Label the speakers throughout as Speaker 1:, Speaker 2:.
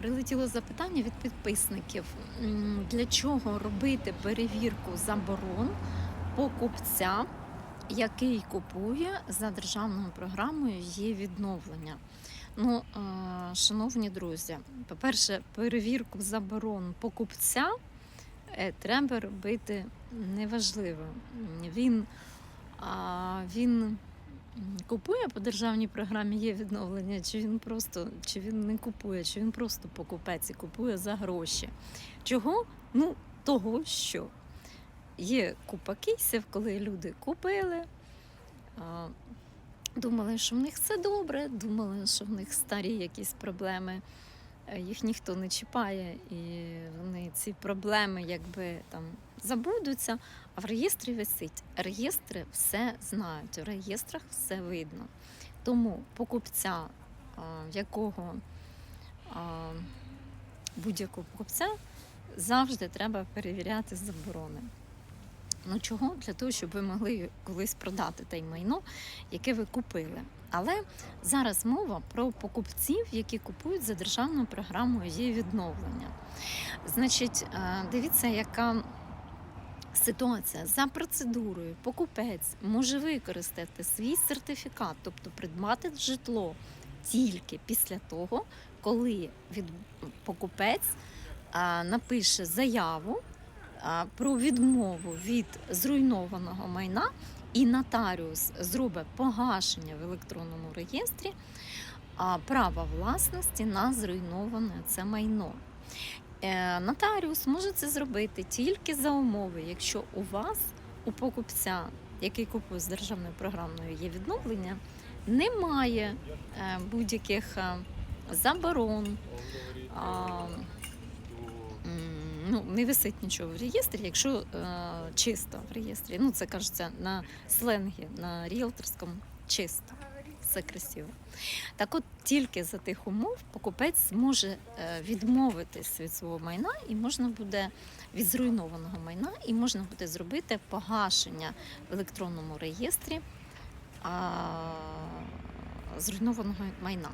Speaker 1: Прилетіло запитання від підписників. Для чого робити перевірку заборон покупця, який купує за державною програмою є відновлення? Ну, е, шановні друзі, по-перше, перевірку заборон покупця е, треба робити неважливо. Він, він купує по державній програмі є відновлення, чи він просто чи він не купує, чи він просто покупець і купує за гроші. Чого? Ну, того, що є купа кейсів, коли люди купили. Думали, що в них все добре, думали, що в них старі якісь проблеми, їх ніхто не чіпає, і вони ці проблеми якби там забудуться. А в реєстрі висить. Реєстри все знають, в реєстрах все видно. Тому покупця, якого будь-якого покупця завжди треба перевіряти заборони. Ну чого? Для того, щоб ви могли колись продати те майно, яке ви купили. Але зараз мова про покупців, які купують за державною програмою є відновлення. Значить, е, дивіться, яка ситуація за процедурою покупець може використати свій сертифікат, тобто придбати житло тільки після того, коли від покупець а, напише заяву а, про відмову від зруйнованого майна, і нотаріус зробить погашення в електронному реєстрі права власності на зруйноване це майно. Е, Нотаріус може це зробити тільки за умови, якщо у вас, у покупця, який купує з державною програмою, є відновлення, немає е, будь-яких е, заборон. Ну, не висить нічого в реєстрі, якщо е, чисто в реєстрі. Ну, це кажеться на сленгі, на ріелторському чисто. Все красиво. Так от тільки за тих умов покупець зможе е, відмовитись від свого майна і можна буде від зруйнованого майна, і можна буде зробити погашення в електронному реєстрі зруйнованого майна.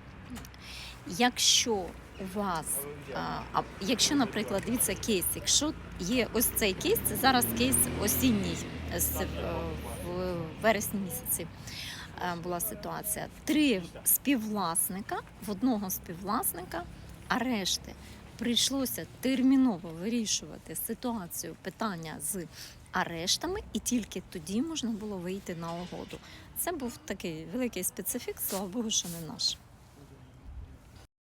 Speaker 1: Якщо у вас, а, якщо, наприклад, дивіться кейс, якщо є ось цей кейс, це зараз кейс осінній е, е, в вересні місяці е, була ситуація. Три співвласника в одного співвласника, а решти прийшлося терміново вирішувати ситуацію питання з арештами, і тільки тоді можна було вийти на угоду. Це був такий великий специфік, слава Богу, що не наш.